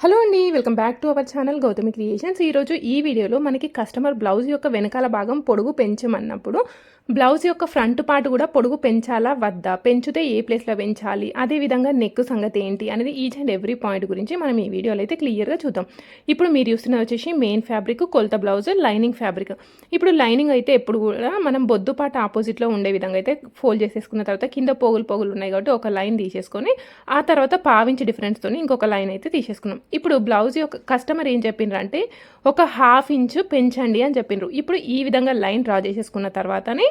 Hello అండి welcome back to our channel Gautami creations ఈరోజు ఈ వీడియోలో మనకి కస్టమర్ బ్లౌజ్ యొక్క వెనకాల భాగం పొడుగు పెంచమన్నప్పుడు బ్లౌజ్ యొక్క ఫ్రంట్ పార్ట్ కూడా పొడుగు పెంచాలా వద్దా? పెంచితే ఏ ప్లేస్లో పెంచాలి? అదేవిధంగా నెక్ సంగతి ఏంటి అనేది ఈచ్ అండ్ ఎవ్రీ పాయింట్ గురించి మనం ఈ వీడియోలో అయితే క్లియర్గా చూద్దాం. ఇప్పుడు మీరు చూస్తున్నది వచ్చేసి మెయిన్ ఫ్యాబ్రిక్ కొలత బ్లౌజ్ లైనింగ్ ఫ్యాబ్రిక్ ఇప్పుడు లైనింగ్ అయితే ఎప్పుడు కూడా మనం బొద్దు పాట ఆపోజిట్లో ఉండే విధంగా అయితే ఫోల్డ్ చేసేసుకున్న తర్వాత కింద పోగులు పోగులు ఉన్నాయి కాబట్టి ఒక లైన్ తీసేసుకొని ఆ తర్వాత పావించి డిఫరెన్స్తో ఇంకొక లైన్ అయితే తీసేసుకున్నాం. ఇప్పుడు బ్లౌజ్ యొక్క కస్టమర్ ఏం చెప్పిండ్రు అంటే ఒక హాఫ్ ఇంచ్ పెంచండి అని చెప్పిండ్రు ఇప్పుడు ఈ విధంగా లైన్ డ్రా చేసేసుకున్న తర్వాతనే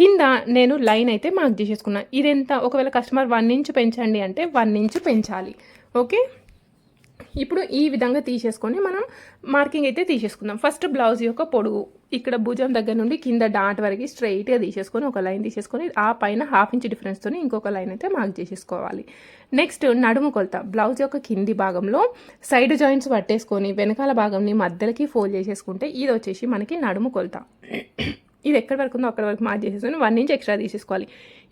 కింద నేను లైన్ అయితే మార్క్ చేసేసుకున్నా. ఇదెంత? ఒకవేళ కస్టమర్ వన్ ఇంచ్ పెంచండి అంటే వన్ ఇంచ్ పెంచాలి. ఓకే? ఇప్పుడు ఈ విధంగా తీసేసుకొని మనం మార్కింగ్ అయితే తీసేసుకుందాం. ఫస్ట్ బ్లౌజ్ యొక్క పొడుగు. ఇక్కడ భుజం దగ్గర నుండి కింద డాట్ వరకు స్ట్రైట్గా తీసేసుకొని ఒక లైన్ తీసేసుకొని ఆ పైన హాఫ్ ఇంచ్ డిఫరెన్స్తో ఇంకొక లైన్ అయితే మార్క్ చేసేసుకోవాలి. నెక్స్ట్ నడుము కొలత. బ్లౌజ్ యొక్క కింది భాగంలో సైడ్ జాయింట్స్ పట్టేసుకొని వెనకాల భాగంని మధ్యలోకి ఫోల్డ్ చేసేసుకుంటే ఇది వచ్చేసి మనకి నడుము కొలత. ఇది ఎక్కడి వరకు ఉందో అక్కడ వరకు మార్క్ చేసేసుకుని వన్ ఇంచ్ ఎక్స్ట్రా తీసేసుకోవాలి.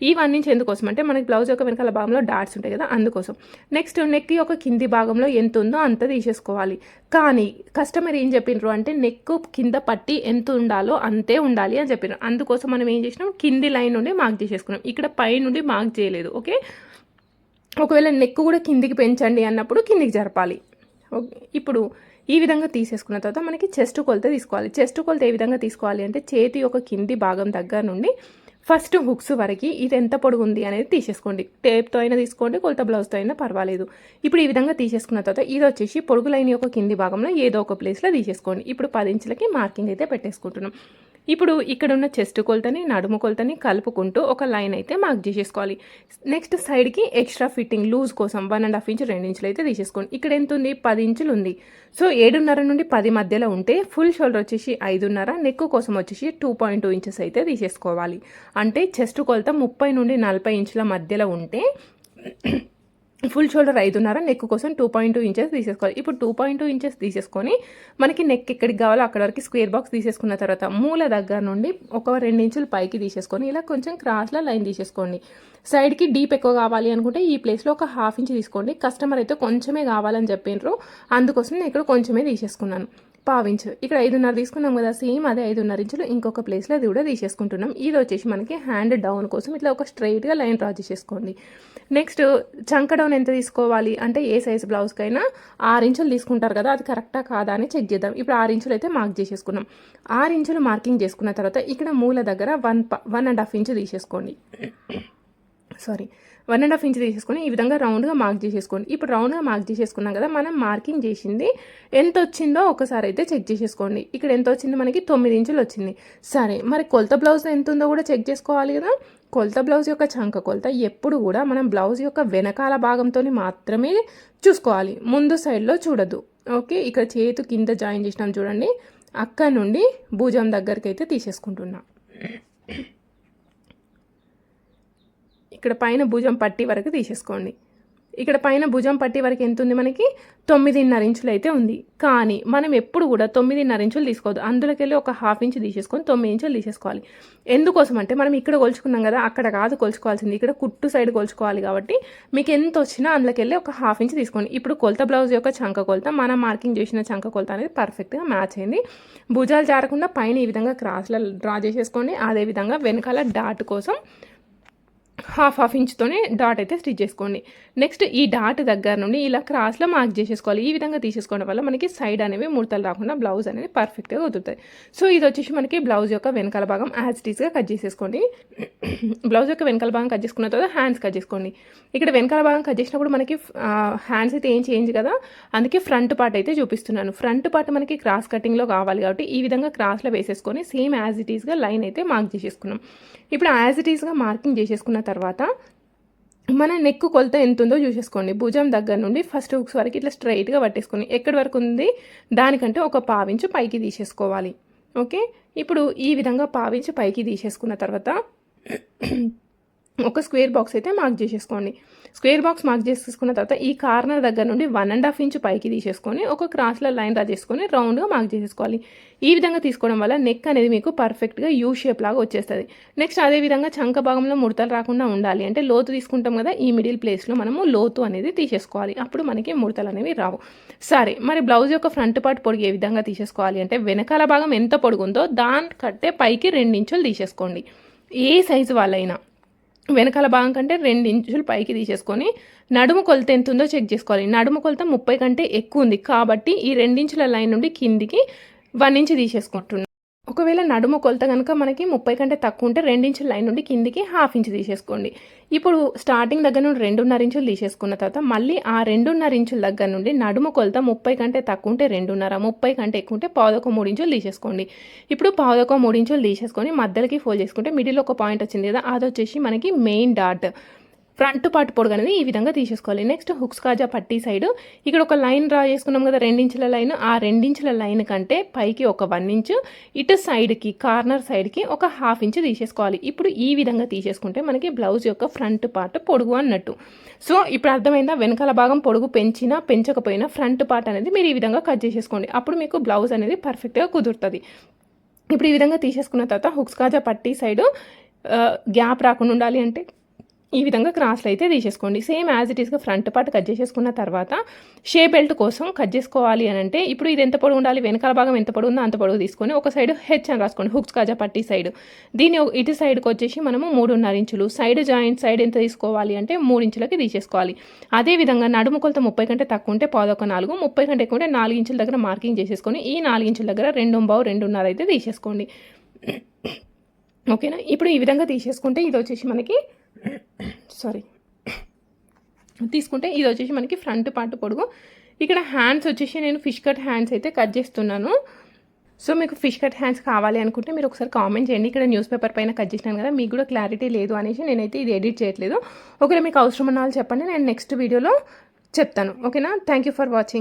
ఈ వన్ ఇంచ్ ఎందుకోసం అంటే మనకి బ్లౌజ్ యొక్క వెనకాల భాగంలో డాట్స్ ఉంటాయి కదా అందుకోసం. నెక్స్ట్ నెక్ యొక్క కింది భాగంలో ఎంత ఉందో అంత తీసేసుకోవాలి. కానీ కస్టమర్ ఏం చెప్పిండ్రు అంటే నెక్ కింద పట్టి ఎంత ఉండాలో అంతే ఉండాలి అని చెప్పినారు. అందుకోసం మనం ఏం చేసినాం? కింది లైన్ నుండి మార్క్ చేసేసుకున్నాం. ఇక్కడ పై నుండి మార్క్ చేయలేదు ఓకే ఒకవేళ నెక్ కూడా కిందికి పెంచండి అన్నప్పుడు కిందికి జరపాలి. ఓకే ఇప్పుడు ఈ విధంగా తీసేసుకున్న తర్వాత మనకి చెస్ట్ కొలత తీసుకోవాలి. చెస్ట్ కొలత ఏ విధంగా తీసుకోవాలి అంటే చేతి యొక్క కింది భాగం దగ్గర నుండి ఫస్ట్ హుక్స్ వరకు ఇది ఎంత పొడుగు ఉంది అనేది తీసేసుకోండి. టేప్తో అయినా తీసుకోండి కొలత బ్లౌజ్తో అయినా పర్వాలేదు. ఇప్పుడు ఈ విధంగా తీసేసుకున్న తర్వాత ఇది వచ్చేసి పొడుగు లైన్ యొక్క కింది భాగంలో ఏదో ఒక ప్లేస్లో తీసేసుకోండి. ఇప్పుడు పది ఇంచులకి మార్కింగ్ అయితే పెట్టేసుకుంటున్నాం. ఇప్పుడు ఇక్కడ ఉన్న చెస్ట్ కొలతని నడుము కొలతని కలుపుకుంటూ ఒక లైన్ అయితే మార్క్ చేసేసుకోవాలి. నెక్స్ట్ సైడ్కి ఎక్స్ట్రా ఫిట్టింగ్ లూజ్ కోసం వన్ అండ్ హాఫ్ ఇంచ్ రెండు ఇంచులు అయితే తీసేసుకోండి. ఇక్కడ ఎంత ఉంది? పది ఇంచులు ఉంది. సో ఏడున్నర నుండి పది మధ్యలో ఉంటే ఫుల్ షోల్డర్ వచ్చేసి ఐదున్నర నెక్ కోసం వచ్చేసి టూ పాయింట్ టూ ఇంచెస్ అయితే తీసేసుకోవాలి. అంటే చెస్ట్ కొలత ముప్పై నుండి నలభై ఇంచుల మధ్యలో ఉంటే ఫుల్ షోల్డర్ ఐదున్నర నెక్ కోసం టూ పాయింట్ టూ ఇంచెస్ తీసేసుకోవాలి. ఇప్పుడు టూ పాయింట్ టూ ఇంచెస్ తీసేసుకొని మనకి నెక్ ఎక్కడికి కావాలో అక్కడ వరకు స్క్వేర్ బాక్స్ తీసేసుకున్న తర్వాత మూల దగ్గర నుండి ఒక రెండు ఇంచులు పైకి తీసేసుకొని ఇలా కొంచెం క్రాస్లో లైన్ తీసేసుకోండి. సైడ్కి డీప్ ఎక్కువ కావాలి అనుకుంటే ఈ ప్లేస్లో ఒక హాఫ్ ఇంచ్ తీసుకోండి. కస్టమర్ అయితే కొంచెమే కావాలని చెప్పిండ్రు అందుకోసం నేను ఇక్కడ కొంచెమే తీసేసుకున్నాను. పావించు. ఇక్కడ ఐదున్నర తీసుకున్నాం కదా సేమ్ అదే ఐదున్నర ఇంచులు ఇంకొక ప్లేస్లో అది కూడా తీసేసుకుంటున్నాం. ఇది వచ్చేసి మనకి హ్యాండ్ డౌన్ కోసం ఇట్లా ఒక స్ట్రైట్గా లైన్ డ్రా చేసేసుకోండి. నెక్స్ట్ చంక డౌన్ ఎంత తీసుకోవాలి? అంటే ఏ సైజ్ బ్లౌజ్కైనా ఆరు ఇంచులు తీసుకుంటారు కదా అది కరెక్టా కాదా అని చెక్ చేద్దాం. ఇప్పుడు ఆరు ఇంచులు అయితే మార్క్ చేసేసుకున్నాం. ఆరు ఇంచులు మార్కింగ్ చేసుకున్న తర్వాత ఇక్కడ మూల దగ్గర one one and half inch తీసేసుకోండి. Sorry one and half inch తీసేసుకొని ఈ విధంగా రౌండ్గా మార్క్ చేసేసుకోండి. ఇప్పుడు రౌండ్గా మార్క్ చేసేసుకున్నాం కదా మనం మార్కింగ్ చేసింది ఎంత వచ్చిందో ఒకసారి అయితే చెక్ చేసేసుకోండి. ఇక్కడ ఎంత వచ్చింది మనకి? తొమ్మిది ఇంచులు వచ్చింది. సరే మరి కొలత బ్లౌజ్ ఎంత ఉందో కూడా చెక్ చేసుకోవాలి కదా. కొలత బ్లౌజ్ యొక్క చంక కొలత ఎప్పుడు కూడా మనం బ్లౌజ్ యొక్క వెనకాల భాగంతో మాత్రమే చూసుకోవాలి. ముందు సైడ్లో చూడద్దు. ఓకే ఇక్కడ చేతు కింద జాయిన్ చేసినాం చూడండి. అక్కడ నుండి భుజం దగ్గరికి అయితే తీసేసుకుంటున్నా. ఇక్కడ పైన భుజం పట్టి వరకు తీసేసుకోండి. ఇక్కడ పైన భుజం పట్టి వరకు ఎంత ఉంది మనకి? తొమ్మిదిన్నర ఇంచులు అయితే ఉంది. కానీ మనం ఎప్పుడు కూడా తొమ్మిదిన్నర ఇంచులు తీసుకోవద్దు. అందులోకెళ్ళి ఒక హాఫ్ ఇంచ్ తీసేసుకొని తొమ్మిది ఇంచులు తీసేసుకోవాలి. ఎందుకోసం అంటే మనం ఇక్కడ కొలుచుకున్నాం కదా అక్కడ కాదు కొలుచుకోవాల్సింది. ఇక్కడ కుట్టు సైడ్ కొలుచుకోవాలి కాబట్టి మీకు ఎంత వచ్చినా అందులోకెళ్ళి ఒక హాఫ్ ఇంచ్ తీసుకోండి. ఇప్పుడు కొలత బ్లౌజ్ యొక్క చంక కొలత మనం మార్కింగ్ చేసిన చంక కొలత అనేది పర్ఫెక్ట్గా మ్యాచ్ అయింది. భుజాలు జారకుండా పైన ఈ విధంగా క్రాస్లో డ్రా చేసేసుకోండి. అదేవిధంగా వెనకాల డాట్ కోసం హాఫ్ హాఫ్ ఇంచ్తోనే డాట్ అయితే స్టిచ్ చేసుకోండి. నెక్స్ట్ ఈ డాట్ దగ్గర నుండి ఇలా క్రాస్లో మార్క్ చేసేసుకోవాలి. ఈ విధంగా తీసేసుకోవడం వల్ల మనకి సైడ్ అనేవి ముడతలు రాకుండా బ్లౌజ్ అనేది పర్ఫెక్ట్గా కుదురుతుంది సో ఇది వచ్చేసి మనకి బ్లౌజ్ యొక్క వెనకాల భాగం యాజ్ టీస్గా కట్ చేసేసుకోండి. బ్లౌజ్ యొక్క వెనకాల భాగం కట్ చేసుకున్న తర్వాత హ్యాండ్స్ కట్ చేసుకోండి. ఇక్కడ వెనకాల భాగం కట్ చేసినప్పుడు మనకి హ్యాండ్స్ అయితే ఏం చేంజ్ కదా? అందుకే ఫ్రంట్ పార్ట్ అయితే చూపిస్తున్నాను. ఫ్రంట్ పార్ట్ మనకి క్రాస్ కటింగ్లో కావాలి కాబట్టి ఈ విధంగా క్రాస్లో వేసేసుకొని సేమ్ యాజ్ ఇట్ ఈస్గా లైన్ అయితే మార్క్ చేసేసుకున్నాం. ఇప్పుడు యాజ్ ఇట్ ఈస్గా మార్కింగ్ చేసేసుకున్న తర్వాత తర్వాత మన నెక్ కొలత ఎంత ఉందో చూసేసుకోండి. భుజం దగ్గర నుండి ఫస్ట్ హుక్స్ వరకు ఇట్లా స్ట్రైట్గా పట్టేసుకోండి. ఎక్కడి వరకు ఉంది? దానికంటే ఒక పావించు పైకి తీసేసుకోవాలి. ఓకే? ఇప్పుడు ఈ విధంగా పావించి పైకి తీసేసుకున్న తర్వాత ఒక స్క్వేర్ బాక్స్ అయితే మార్క్ చేసేసుకోండి. స్క్వేర్ బాక్స్ మార్క్ చేసుకున్న తర్వాత ఈ కార్నర్ దగ్గర నుండి వన్ అండ్ హాఫ్ ఇంచ్ పైకి తీసేసుకొని ఒక క్రాస్లో లైన్ డ్రా చేసుకొని రౌండ్గా మార్క్ చేసేసుకోవాలి. ఈ విధంగా తీసుకోవడం వల్ల నెక్ అనేది మీకు పర్ఫెక్ట్గా యూ షేప్ లాగా వచ్చేస్తుంది. నెక్స్ట్ అదే విధంగా చంక భాగంలో ముడతలు రాకుండా ఉండాలి. అంటే లోతు తీసుకుంటాం కదా ఈ మిడిల్ ప్లేస్లో మనము లోతు అనేది తీసేసుకోవాలి. అప్పుడు మనకి ముడతలు అనేవి రావు. సరే మరి బ్లౌజ్ యొక్క ఫ్రంట్ పార్ట్ పొడిగి ఏ విధంగా తీసేసుకోవాలి? అంటే వెనకాల భాగం ఎంత పొడుగుందో దాని కట్టే పైకి రెండించులు తీసేసుకోండి. ఏ సైజు వాళ్ళైనా. వెనకాల భాగం కంటే రెండు ఇంచులు పైకి తీసేసుకొని నడుము కొలత ఎంత ఉందో చెక్ చేసుకోవాలి. నడుము కొలత ముప్పై కంటే ఎక్కువ ఉంది కాబట్టి ఈ రెండించుల లైన్ నుండి కిందికి వన్ ఇంచ్ తీసేసుకుంటున్నాను ఒకవేళ నడుము కొలత కనుక మనకి ముప్పై కంటే తక్కువ ఉంటే రెండించుల లైన్ నుండి కిందికి హాఫ్ ఇంచ్ తీసేసుకోండి. ఇప్పుడు స్టార్టింగ్ దగ్గర నుండి రెండున్నర ఇంచులు తీసేసుకున్న తర్వాత మళ్ళీ ఆ రెండున్నర ఇంచుల దగ్గర నుండి నడుము కొలత ముప్పై కంటే తక్కువ ఉంటే రెండున్నర ముప్పై కంటే ఎక్కువ ఉంటే పావుదొక మూడు ఇంచులు తీసేసుకోండి. ఇప్పుడు పావుదొక మూడు ఇంచులు తీసేసుకొని మధ్యలోకి ఫోల్డ్ చేసుకుంటే మిడిల్ ఒక పాయింట్ వచ్చింది కదా అది వచ్చేసి మనకి మెయిన్ డాట్ ఫ్రంట్ పార్ట్ పొడుగు అనేది ఈ విధంగా తీసేసుకోవాలి. నెక్స్ట్ హుక్స్ కాజా పట్టీ సైడ్ ఇక్కడ ఒక లైన్ డ్రా చేసుకున్నాం కదా రెండించుల లైన్ ఆ రెండించుల లైన్ కంటే పైకి ఒక వన్ ఇంచ్ ఇటు సైడ్కి కార్నర్ సైడ్కి ఒక హాఫ్ ఇంచ్ తీసేసుకోవాలి. ఇప్పుడు ఈ విధంగా తీసేసుకుంటే మనకి బ్లౌజ్ యొక్క ఫ్రంట్ పార్ట్ పొడుగు అన్నట్టు. సో ఇప్పుడు అర్థమైందా? వెనకాల భాగం పొడుగు పెంచినా పెంచకపోయినా ఫ్రంట్ పార్ట్ అనేది మీరు ఈ విధంగా కట్ చేసేసుకోండి. అప్పుడు మీకు బ్లౌజ్ అనేది పర్ఫెక్ట్గా కుదురుతుంది. ఇప్పుడు ఈ విధంగా తీసేసుకున్న తర్వాత హుక్స్ కాజా పట్టీ సైడు గ్యాప్ రాకుండా ఉండాలి అంటే ఈ విధంగా క్రాస్లు అయితే తీసేసుకోండి. సేమ్ యాజ్ ఇట్ ఈస్గా ఫ్రంట్ పార్ట్ కట్ చేసేసుకున్న తర్వాత షే బెల్ట్ కోసం కట్ చేసుకోవాలి అని అంటే ఇప్పుడు ఇది ఎంత పొడవు ఉండాలి వెనకాల భాగం ఎంత పొడవు ఉందో అంత పొడవు తీసుకొని ఒక సైడ్ హెచ్ అని రాసుకోండి. హుక్స్ కాజా పట్టి సైడ్. దీని ఇటు సైడ్కి వచ్చేసి మనము మూడున్నర ఇంచులు సైడ్ జాయింట్ సైడ్ ఎంత తీసుకోవాలి అంటే మూడు ఇంచులకి తీసేసుకోవాలి. అదే విధంగా నడుము కొలత ముప్పై కంటే తక్కువ ఉంటే పాదొక నాలుగు ముప్పై కంటే ఎక్కువ ఉంటే నాలుగు ఇంచుల దగ్గర మార్కింగ్ చేసేసుకొని ఈ నాలుగు ఇంచుల దగ్గర రెండు బావు రెండున్నర అయితే తీసేసుకోండి. ఓకేనా? ఇప్పుడు ఈ విధంగా తీసేసుకుంటే ఇది వచ్చేసి మనకి సారీ తీసుకుంటే ఇది వచ్చేసి మనకి ఫ్రంట్ పార్ట్ పొడుగు. ఇక్కడ హ్యాండ్స్ వచ్చేసి నేను ఫిష్ కట్ హ్యాండ్స్ అయితే కట్ చేస్తున్నాను. సో మీకు ఫిష్ కట్ హ్యాండ్స్ కావాలి అనుకుంటే మీరు ఒకసారి కామెంట్ చేయండి. ఇక్కడ న్యూస్ పేపర్ పైన కట్ చేసినాను కదా మీకు కూడా క్లారిటీ లేదు అనేసి నేనైతే ఇది ఎడిట్ చేయట్లేదు. ఒకవేళ మీకు అవసరం ఉన్న వాళ్ళు చెప్పండి నేను నెక్స్ట్ వీడియోలో చెప్తాను. ఓకేనా థ్యాంక్ యూ ఫర్ వాచింగ్